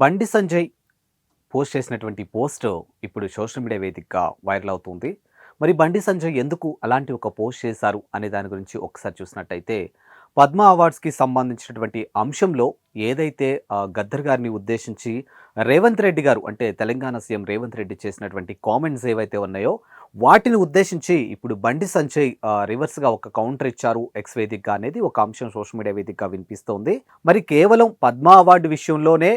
బండి సంజయ్ పోస్ట్ చేసినటువంటి పోస్ట్ ఇప్పుడు సోషల్ మీడియా వేదికగా వైరల్ అవుతుంది. మరి బండి సంజయ్ ఎందుకు అలాంటి ఒక పోస్ట్ చేశారు అనే దాని గురించి ఒకసారి చూసినట్టయితే పద్మ అవార్డ్స్కి సంబంధించినటువంటి అంశంలో ఏదైతే గద్దర్ గారిని ఉద్దేశించి రేవంత్ రెడ్డి గారు అంటే తెలంగాణ సీఎం రేవంత్ రెడ్డి చేసినటువంటి కామెంట్స్ ఏవైతే ఉన్నాయో వాటిని ఉద్దేశించి ఇప్పుడు బండి సంజయ్ రివర్స్గా ఒక కౌంటర్ ఇచ్చారు ఎక్స్ వేదికగా అనేది ఒక అంశం సోషల్ మీడియా వేదికగా వినిపిస్తోంది. మరి కేవలం పద్మ అవార్డు విషయంలోనే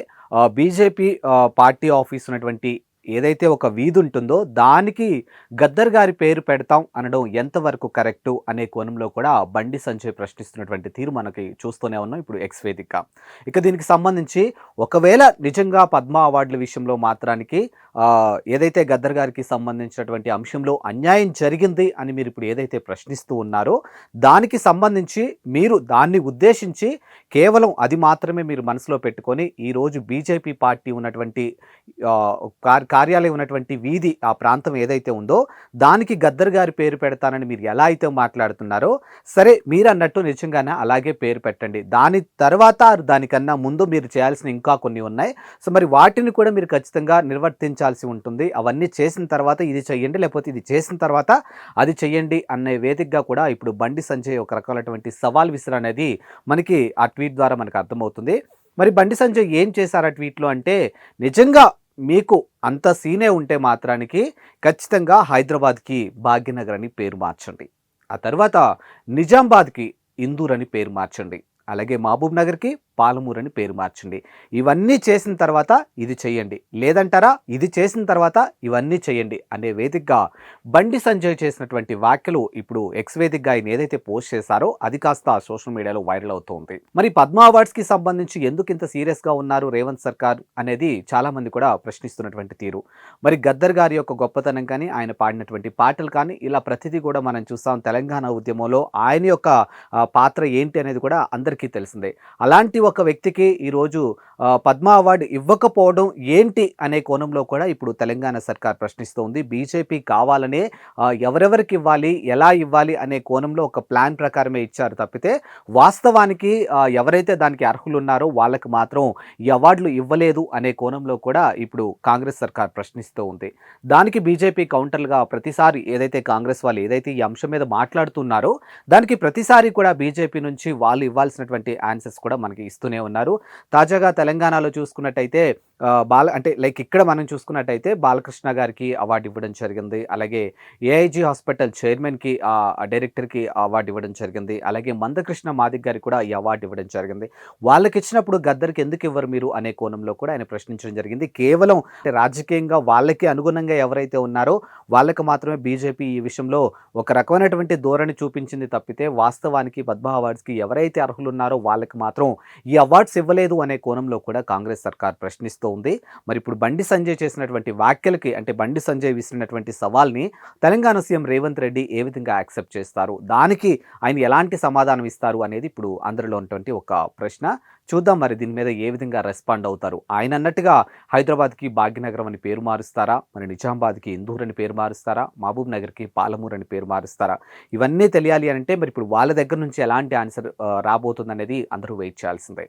బీజేపీ పార్టీ ఆఫీస్ ఉన్నటువంటి ఏదైతే ఒక వీధి ఉంటుందో దానికి గద్దర్ గారి పేరు పెడతాం అనడం ఎంతవరకు కరెక్టు అనే కోణంలో కూడా బండి సంజయ్ ప్రశ్నిస్తున్నటువంటి తీరు మనకి చూస్తూనే ఉన్నాం. ఇప్పుడు ఎక్స్ వేదిక. ఇక దీనికి సంబంధించి ఒకవేళ నిజంగా పద్మ అవార్డుల విషయంలో మాత్రానికి ఏదైతే గద్దర్ గారికి సంబంధించినటువంటి అంశంలో అన్యాయం జరిగింది అని మీరు ఇప్పుడు ఏదైతే ప్రశ్నిస్తూ ఉన్నారో దానికి సంబంధించి మీరు దాన్ని ఉద్దేశించి కేవలం అది మాత్రమే మీరు మనసులో పెట్టుకొని ఈరోజు బీజేపీ పార్టీ ఉన్నటువంటి కార్యాలయం ఉన్నటువంటి వీధి ఆ ప్రాంతం ఏదైతే ఉందో దానికి గద్దర్ గారి పేరు పెడతానని మీరు ఎలా అయితే మాట్లాడుతున్నారో సరే మీరు అన్నట్టు నిజంగానే అలాగే పేరు పెట్టండి. దాని తర్వాత దానికన్నా ముందు మీరు చేయాల్సిన ఇంకా కొన్ని ఉన్నాయి. సో మరి వాటిని కూడా మీరు ఖచ్చితంగా పాటించాల్సి ఉంటుంది. అవన్నీ చేసిన తర్వాత ఇది చెయ్యండి లేకపోతే ఇది చేసిన తర్వాత అది చెయ్యండి అనే వేదికగా కూడా ఇప్పుడు బండి సంజయ్ ఒక రకమైనటువంటి సవాల్ విసిర అనేది మనకి ఆ ట్వీట్ ద్వారా మనకు అర్థమవుతుంది. మరి బండి సంజయ్ ఏం చేశారు ఆ ట్వీట్లో అంటే నిజంగా మీకు అంత సీనే ఉంటే మాత్రానికి ఖచ్చితంగా హైదరాబాద్కి భాగ్యనగర్ అని పేరు మార్చండి. ఆ తర్వాత నిజామాబాద్కి ఇందూర్ అని పేరు మార్చండి. అలాగే మహబూబ్ నగర్కి పాలమూరు అని పేరు మార్చండి. ఇవన్నీ చేసిన తర్వాత ఇది చేయండి. లేదంటారా? ఇది చేసిన తర్వాత ఇవన్నీ చేయండి అనే వేదికగా బండి సంజయ్ చేసినటువంటి వ్యాఖ్యలు ఇప్పుడు ఎక్స్ వేదికగా ఆయన ఏదైతే పోస్ట్ చేశారో అది కాస్త సోషల్ మీడియాలో వైరల్ అవుతోంది. మరి పద్మ అవార్డ్స్కి సంబంధించి ఎందుకు ఇంత సీరియస్గా ఉన్నారు రేవంత్ సర్కార్ అనేది చాలామంది కూడా ప్రశ్నిస్తున్నటువంటి తీరు. మరి గద్దర్ గారి యొక్క గొప్పతనం కానీ ఆయన పాడినటువంటి పాటలు కానీ ఇలా ప్రతిదీ కూడా మనం చూస్తాం తెలంగాణ ఉద్యమంలో. ఆయన యొక్క పాత్ర ఏంటి అనేది కూడా అందరికీ తెలిసిందే. అలాంటి ఒక్క వ్యక్తికి ఈరోజు పద్మ అవార్డు ఇవ్వకపోవడం ఏంటి అనే కోణంలో కూడా ఇప్పుడు తెలంగాణ సర్కార్ ప్రశ్నిస్తోంది. బీజేపీ కావాలనే ఎవరెవరికి ఇవ్వాలి ఎలా ఇవ్వాలి అనే కోణంలో ఒక ప్లాన్ ప్రకారమే ఇచ్చారు తప్పితే వాస్తవానికి ఎవరైతే దానికి అర్హులు ఉన్నారో వాళ్ళకి మాత్రం అవార్డులు ఇవ్వలేదు అనే కోణంలో కూడా ఇప్పుడు కాంగ్రెస్ సర్కార్ ప్రశ్నిస్తూ ఉంది. దానికి బీజేపీ కౌంటర్గా ప్రతిసారి ఏదైతే కాంగ్రెస్ వాళ్ళు ఏదైతే ఈ అంశం మీద మాట్లాడుతున్నారో దానికి ప్రతిసారి కూడా బీజేపీ నుంచి వాళ్ళు ఇవ్వాల్సినటువంటి ఆన్సర్స్ కూడా మనకి ఇస్తూనే ఉన్నారు. తాజాగా తెలంగాణలో చూసుకున్నట్టయితే బాల అంటే లైక్ ఇక్కడ మనం చూసుకున్నట్టయితే బాలకృష్ణ గారికి అవార్డు ఇవ్వడం జరిగింది. అలాగే ఏఐజీ హాస్పిటల్ చైర్మన్కి డైరెక్టర్కి అవార్డు ఇవ్వడం జరిగింది. అలాగే మందకృష్ణ మాదిక్ గారికి కూడా ఈ అవార్డు ఇవ్వడం జరిగింది. వాళ్ళకి ఇచ్చినప్పుడు గద్దరికి ఎందుకు ఇవ్వరు మీరు అనే కోణంలో కూడా ఆయన ప్రశ్నించడం జరిగింది. కేవలం రాజకీయంగా వాళ్ళకి అనుగుణంగా ఎవరైతే ఉన్నారో వాళ్ళకి మాత్రమే బీజేపీ ఈ విషయంలో ఒక రకమైనటువంటి ధోరణి చూపించింది తప్పితే వాస్తవానికి పద్మ అవార్డ్స్కి ఎవరైతే అర్హులు ఉన్నారో వాళ్ళకి మాత్రం ఈ అవార్డ్స్ ఇవ్వలేదు అనే కోణంలో కూడా కాంగ్రెస్ సర్కార్ ప్రశ్నిస్తూ ఉంది. మరి ఇప్పుడు బండి సంజయ్ చేసినటువంటి వ్యాఖ్యలకి అంటే బండి సంజయ్ విసిరినటువంటి సవాల్ని తెలంగాణ సీఎం రేవంత్ రెడ్డి ఏ విధంగా యాక్సెప్ట్ చేస్తారు? దానికి ఆయన ఎలాంటి సమాధానం ఇస్తారు అనేది ఇప్పుడు అందరిలో ఉన్నటువంటి ఒక ప్రశ్న. చూద్దాం మరి దీని మీద ఏ విధంగా రెస్పాండ్ అవుతారు? ఆయన అన్నట్టుగా హైదరాబాద్కి భాగ్యనగరం అని పేరు మారుస్తారా? మరి నిజామాబాద్కి ఇందూర్ అని పేరు మారుస్తారా? మహబూబ్ నగర్కి పాలమూరు అని పేరు మారుస్తారా? ఇవన్నీ తెలియాలి అని అంటే మరి ఇప్పుడు వాళ్ళ దగ్గర నుంచి ఎలాంటి ఆన్సర్ రాబోతుందనేది అందరూ వెయిట్ చేయాల్సిందే.